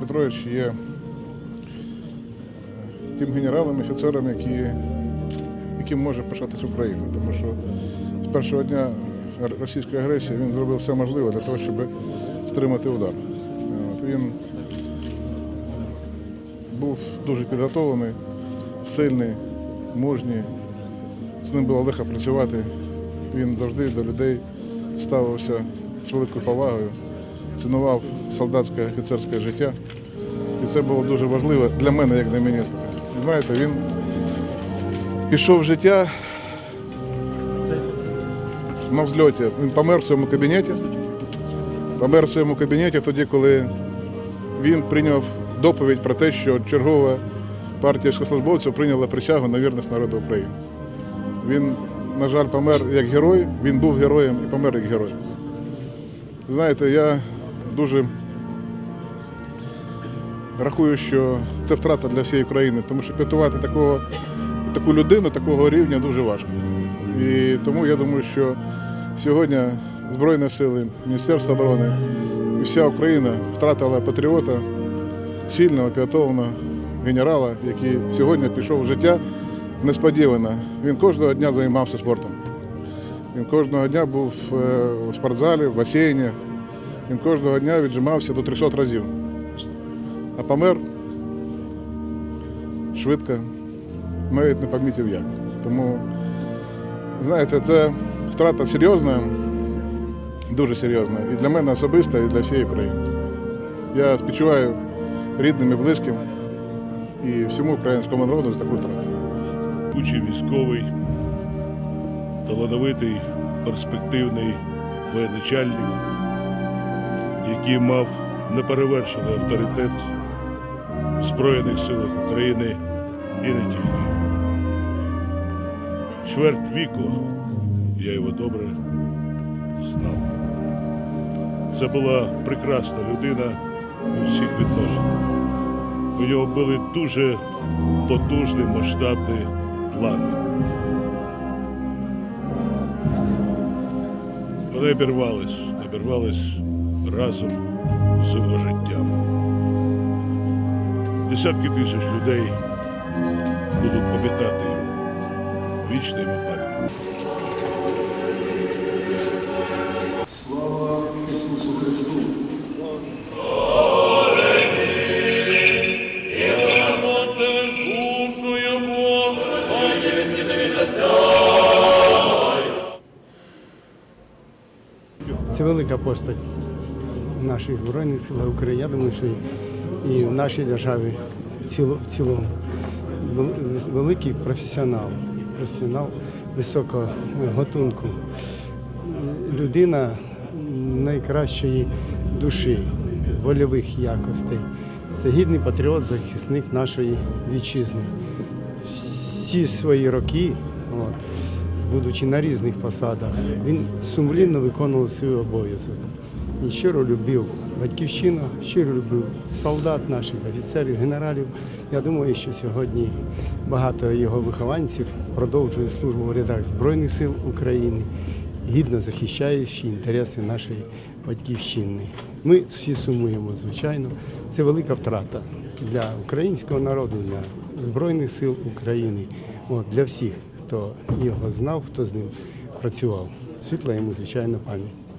Петрович є е, тим генералом, офіцером, які, яким може пишатись Україна. Тому що з першого дня російської агресії він зробив все можливе для того, щоб стримати удар. От він був дуже підготовлений, сильний, мужній. З ним було легко працювати. Він завжди до людей ставився з великою повагою, цінував солдатське офіцерське життя. І це було дуже важливо для мене, як для міністра. Знаєте, він пішов в життя на взльоті. Він помер в своєму кабінеті. Помер в своєму кабінеті тоді, коли він прийняв доповідь про те, що чергова партія військовослужбовців прийняла присягу на вірність народу України. Він, на жаль, помер як герой, він був героєм і помер як герой. Знаєте, я дуже рахую, що це втрата для всієї країни, тому що п'ятувати такого, таку людину, такого рівня дуже важко. І тому я думаю, що сьогодні Збройні сили, Міністерство оборони і вся Україна втратила патріота, сильного, підготовленого генерала, який сьогодні пішов в життя несподівано. Він кожного дня займався спортом. Він кожного дня був е, у спортзалі, в басейні. Він кожного дня віджимався до 300 разів. А помер швидко, навіть не помітив як. Тому, знаєте, це втрата серйозна, дуже серйозна. І для мене особисто, і для всієї країни. Я співчуваю рідним і близьким і всьому українському народу за таку втрату. Учий військовий, талановитий, перспективний воєначальник, який мав неперевершений авторитет в Збройних силах України і не тільки. Чверть віку я його добре знав. Це була прекрасна людина у всіх відношеннях. У нього були дуже потужні масштабні плани. Вони обірвались, обірвались разом з його життям. Десятки тисяч людей будуть пам'ятати його. Вічна йому пам'ять. Слава Ісусу Христу! Це велика постать наших Збройних сил України. Я думаю, що і- в нашій державі в цілому. Великий професіонал, професіонал високого е, готунку. Людина найкращої душі, вольових якостей. Це гідний патріот, захисник нашої вітчизни. Всі свої роки, от, будучи на різних посадах, він сумлінно виконував свій обов'язок. Він щиро любив батьківщину, щиро любив солдат наших, офіцерів, генералів. Я думаю, що сьогодні багато його вихованців продовжує службу в рядах Збройних сил України, гідно захищаючи інтереси нашої батьківщини. Ми всі сумуємо, звичайно. Це велика втрата для українського народу, для Збройних сил України, от, для всіх, хто його знав, хто з ним працював. Світла йому, звичайно, пам'ять.